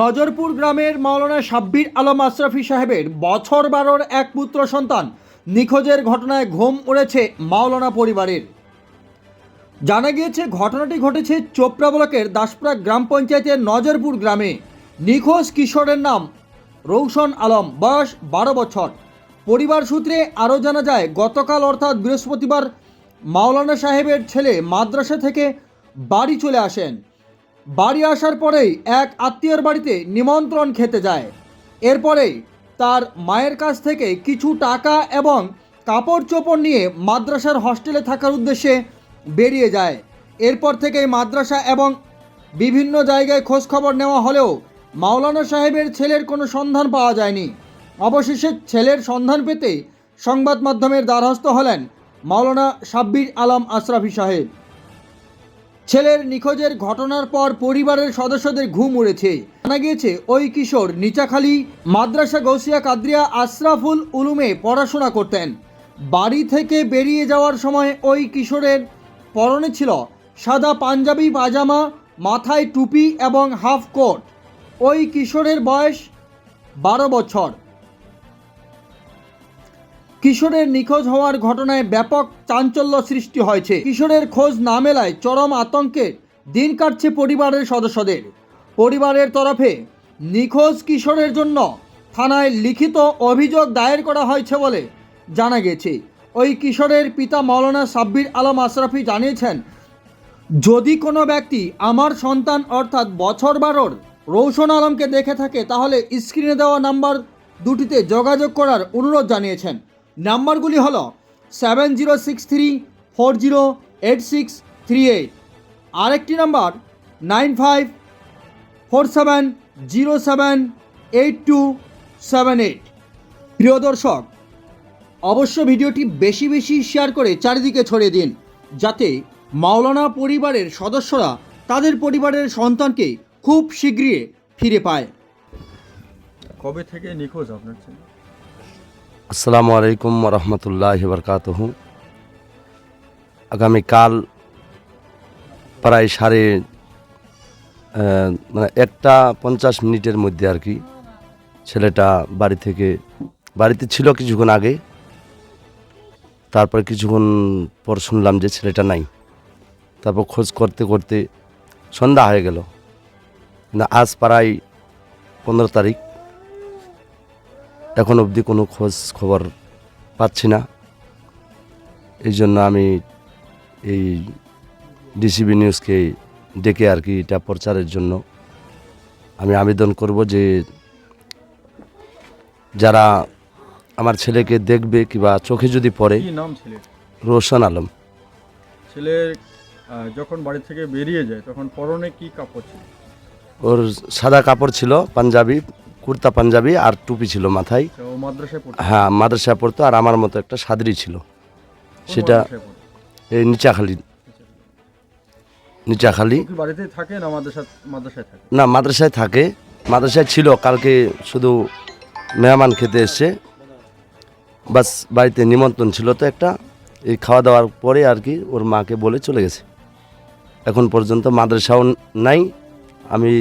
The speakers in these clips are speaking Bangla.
নজরপুর গ্রামের মাওলানা সাব্বির আলম আশরাফি সাহেবের বছর বারোর এক পুত্র সন্তান নিখোঁজের ঘটনায় ঘুম উড়েছে মাওলানা পরিবারের। জানা গিয়েছে, ঘটনাটি ঘটেছে চোপড়া ব্লকের দাসপুরা গ্রাম পঞ্চায়েতের নজরপুর গ্রামে। নিখোঁজ কিশোরের নাম রৌশন আলম, বয়স বারো বছর। পরিবার সূত্রে আরও জানা যায়, গতকাল অর্থাৎ বৃহস্পতিবার মাওলানা সাহেবের ছেলে মাদ্রাসা থেকে বাড়ি চলে আসেন। বাড়ি আসার পরেই এক আত্মীয়র বাড়িতে নিমন্ত্রণ খেতে যায়। এরপরেই তার মায়ের কাছ থেকে কিছু টাকা এবং কাপড় চোপড় নিয়ে মাদ্রাসার হস্টেলে থাকার উদ্দেশ্যে বেরিয়ে যায়। এরপর থেকেই মাদ্রাসা এবং বিভিন্ন জায়গায় খোঁজখবর নেওয়া হলেও মাওলানা সাহেবের ছেলের কোনো সন্ধান পাওয়া যায়নি। অবশেষে ছেলের সন্ধান পেতে সংবাদ মাধ্যমের দ্বারস্থ হলেন মাওলানা সাব্বির আলম আশরাফি সাহেব। ছেলের নিখোঁজের ঘটনার পর পরিবারের সদস্যদের ঘুম উড়েছে। জানা গিয়েছে, ওই কিশোর নিচাখালী, মাদ্রাসা গৌসিয়া কাদ্রিয়া আশরাফুল উলুমে পড়াশোনা করতেন। বাড়ি থেকে বেরিয়ে যাওয়ার সময় ওই কিশোরের পরনে ছিল সাদা পাঞ্জাবি পাজামা, মাথায় টুপি এবং হাফ কোট। ওই কিশোরের বয়স বারো বছর। কিশোরের নিখোঁজ হওয়ার ঘটনায় ব্যাপক চাঞ্চল্য সৃষ্টি হয়েছে। কিশোরের খোঁজ না মেলায় চরম আতঙ্কে দিন কাটছে পরিবারের সদস্যদের। পরিবারের তরফে নিখোঁজ কিশোরের জন্য থানায় লিখিত অভিযোগ দায়ের করা হয়েছে বলে জানা গেছে। ওই কিশোরের পিতা মৌলানা সাব্বির আলম আশরাফি জানিয়েছেন, যদি কোনো ব্যক্তি আমার সন্তান অর্থাৎ বছর বারোর রৌশন আলমকে দেখে থাকে, তাহলে স্ক্রিনে দেওয়া নাম্বার দুটিতে যোগাযোগ করার অনুরোধ জানিয়েছেন। নাম্বারগুলি হলো seven zero six three four zero eight six three eight. আরেকটি number nine five four seven zero seven eight two seven eight. প্রিয় দর্শক অবশ্য ভিডিওটি বেশি বেশি শেয়ার করে চারিদিকে ছড়িয়ে দিন, যাতে মাওলানা পরিবারের সদস্যরা তাদের পরিবারের সন্তানকে খুব শীঘ্রই ফিরে পায়। কবে থেকে নিখোঁজ আপনার ছেলে? আসসালামু আলাইকুম রহমতুল্লাহ বরকাতহ। আগামীকাল প্রায় সাড়ে মানে একটা পঞ্চাশ মিনিটের মধ্যে আর কি ছেলেটা বাড়ি থেকে, বাড়িতে ছিল কিছুক্ষণ আগে। তারপর কিছুক্ষণ পর শুনলাম যে ছেলেটা নাই। তারপর খোঁজ করতে করতে সন্ধ্যা হয়ে গেল। না আজ প্রায় পনেরো তারিখ। এখন অবধি কোনো খোঁজ খবর পাচ্ছি না। এই জন্য আমি এই ডিসিবি নিউজকে ডেকে আর কি এটা প্রচারের জন্য আমি আবেদন করব যে যারা আমার ছেলেকে দেখবে কিংবা চোখে যদি পড়ে নাম রোশন আলম। ছেলের যখন বাড়ি থেকে বেরিয়ে যায় তখন পরনে কি কাপড় ছিল? ওর সাদা কাপড় ছিল পাঞ্জাবি কুর্তা পাঞ্জাবি আর টুপি ছিল মাথায়। হ্যাঁ মাদ্রাসায় পড়তো আর আমার মতো একটা সাদরি ছিল। সেটা এই নিচাখালি। নিচাখালি। বাড়িতে থাকে না মাদ্রাসায় থাকে? না মাদ্রাসায় থাকে। মাদ্রাসায় ছিল কালকে শুধু মেহমান খেতে এসছে। বাস বাড়িতে নিমন্ত্রণ ছিল তো একটা। এই খাওয়া দাওয়ার পরে আর কি ওর মাকে বলে চলে গেছে। এখন পর্যন্ত মাদ্রাসাও নাই। আমি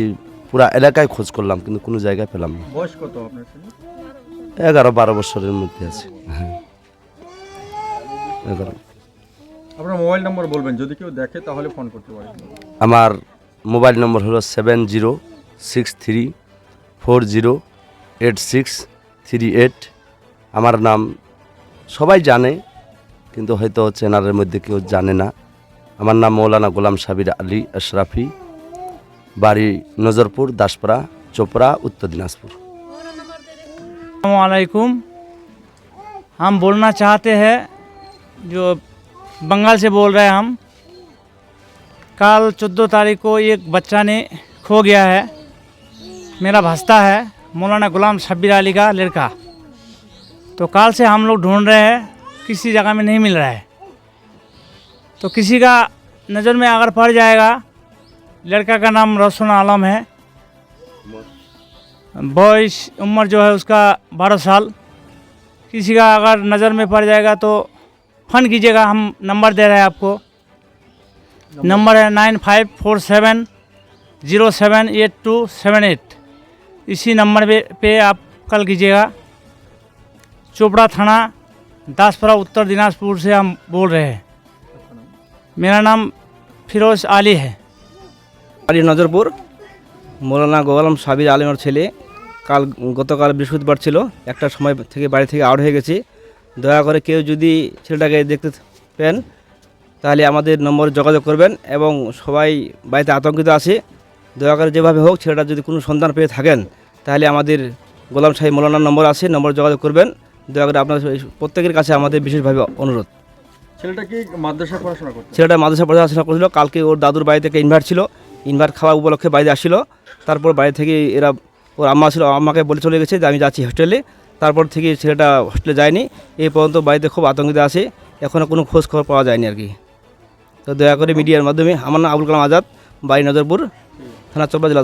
পুরা এলাকায় খোঁজ করলাম কিন্তু কোনো জায়গায় পেলাম না। বয়স কত আপনার ছেলে? এগারো বারো বছরের মধ্যে আছে। হ্যাঁ। এগারো। আপনার মোবাইল নম্বর বলবেন যদি কেউ দেখে তাহলে ফোন করতে পারে আমার মোবাইল নম্বর হলো seven zero six three four zero eight six three eight. আমার নাম সবাই জানে কিন্তু হয়তো চেনারের মধ্যে কেউ জানে না। আমার নাম মৌলানা গোলাম সাবির আলী আশরাফি। বাড়ি নজরপুর দাসপাড়া চোপড়া উত্তর দিনাজপুর वालेकुम हम बोलना चाहते हैं जो बंगाल से बोल रहे हैं हम कल चौदह तारीख को एक बच्चा ने खो गया है मेरा भास्ता है मौलाना गुलाम शब्बीर अली का लड़का तो कल से हम लोग ढूंढ रहे हैं किसी जगह में नहीं मिल रहा है तो किसी का नज़र में अगर पड़ जाएगा लड़का का नाम रोशन आलम है। बॉयस उम्र जो है उसका बारह साल। किसी का अगर नज़र में पड़ जाएगा तो फ़ोन कीजिएगा हम नंबर दे रहे हैं आपको। नंबर है nine five four seven zero seven eight two seven eight. इसी नंबर पे, आप कॉल कीजिएगा। चोपड़ा थाना दासपुरा उत्तर दिनाजपुर से हम बोल रहे हैं। मेरा नाम फिरोज आली है। বাড়ি নজরপুর। মৌলানা গোলাম সাবির আলমের ছেলে। কাল গতকাল বৃহস্পতিবার ছিল। একটা সময় থেকে বাড়ি থেকে আউট হয়ে গেছি। দয়া করে কেউ যদি ছেলেটাকে দেখতে পেন তাহলে আমাদের নম্বরে যোগাযোগ করবেন এবং সবাই বাড়িতে আতঙ্কিত আছে। দয়া করে যেভাবে হোক ছেলেটা যদি কোনো সন্ধান পেয়ে থাকেন তাহলে আমাদের গোলাম সাহেব মৌলানার নম্বর আছে নম্বর যোগাযোগ করবেন। দয়া করে আপনার প্রত্যেকের কাছে আমাদের বিশেষভাবে অনুরোধ। ছেলেটা কি মাদ্রাসা পড়াশোনা করতে? ছেলেটা মাদ্রাসা পড়াশোনা করছিল। কালকে ওর দাদুর বাড়ি থেকে ইনভার্ট ছিল। ইনভার্ট খাওয়া উপলক্ষে বাইরে আসিল। তারপর বাইরে থেকে এরা, ওর আম্মা ছিল, আম্মাকে বলে চলে গেছে যে আমি যাচ্ছি হোস্টেলে তারপর থেকে ছেলেটা হোস্টেলে যায়নি। এই পর্যন্ত বাড়িতে খুব আতঙ্কিত আছে। এখনও কোনো খোঁজ খবর পাওয়া যায়নি আর কি। তো দয়া করে মিডিয়ার মাধ্যমে, আমার নাম আবুল কালাম আজাদ, বাড়ি নজরপুর, থানা চব্বা জেলা